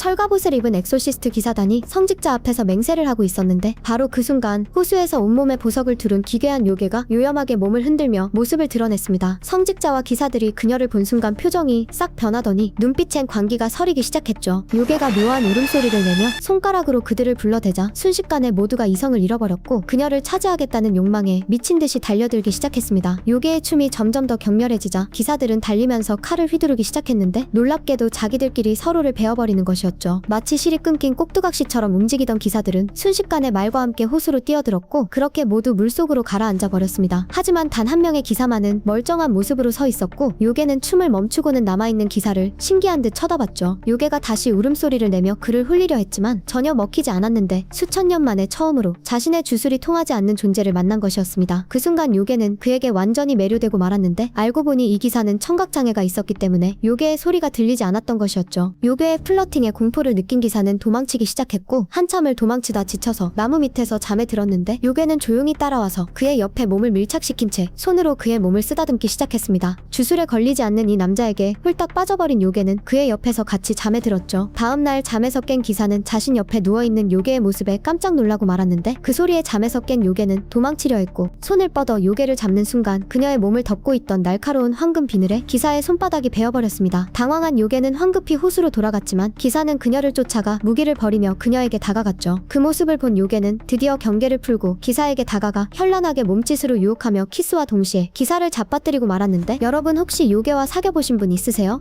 철갑옷을 입은 엑소시스트 기사단이 성직자 앞에서 맹세를 하고 있었는데 바로 그 순간 호수에서 온몸에 보석을 두른 기괴한 요괴가 요염하게 몸을 흔들며 모습을 드러냈습니다. 성직자와 기사들이 그녀를 본 순간 표정이 싹 변하더니 눈빛엔 광기가 서리기 시작했죠. 요괴가 묘한 울음소리를 내며 손가락으로 그들을 불러대자 순식간에 모두가 이성을 잃어버렸고 그녀를 차지하겠다는 욕망에 미친 듯이 달려들기 시작했습니다. 요괴의 춤이 점점 더 격렬해지자 기사들은 달리면서 칼을 휘두르기 시작했는데 놀랍게도 자기들끼리 서로를 베어버리는 것이었죠. 마치 실이 끊긴 꼭두각시처럼 움직이던 기사들은 순식간에 말과 함께 호수로 뛰어들었고 그렇게 모두 물속으로 가라앉아 버렸습니다. 하지만 단 한 명의 기사만은 멀쩡한 모습으로 서 있었고 요괴는 춤을 멈추고는 남아있는 기사를 신기한 듯 쳐다봤죠. 요괴가 다시 울음소리를 내며 그를 홀리려 했지만 전혀 먹히지 않았는데 수천 년 만에 처음으로 자신의 주술이 통하지 않는 존재를 만난 것이었습니다. 그 순간 요괴는 그에게 완전히 매료되고 말았는데 알고 보니 이 기사는 청각장애가 있었기 때문에 요괴의 소리가 들리지 않았던 것이었죠. 요괴의 플러팅에 공포를 느낀 기사는 도망치기 시작했고 한참을 도망치다 지쳐서 나무 밑에서 잠에 들었는데 요괴는 조용히 따라와서 그의 옆에 몸을 밀착시킨 채 손으로 그의 몸을 쓰다듬기 시작했습니다. 주술에 걸리지 않는 이 남자에게 홀딱 빠져버린 요괴는 그의 옆에서 같이 잠에 들었죠. 다음날 잠에서 깬 기사는 자신 옆에 누워있는 요괴의 모습에 깜짝 놀라고 말았는데 그 소리에 잠에서 깬 요괴는 도망치려 했고 손을 뻗어 요괴를 잡는 순간 그녀의 몸을 덮고 있던 날카로운 황금 비늘에 기사의 손바닥이 베어버렸습니다. 당황한 요괴는 황급히 호수로 돌아갔지만 기사 는 그녀를 쫓아가 무기를 버리며 그녀에게 다가갔죠. 그 모습을 본 요괴는 드디어 경계를 풀고 기사에게 다가가 현란하게 몸짓으로 유혹하며 키스와 동시에 기사를 잡아뜨리고 말았는데 여러분 혹시 요괴와 사귀어보신 분 있으세요?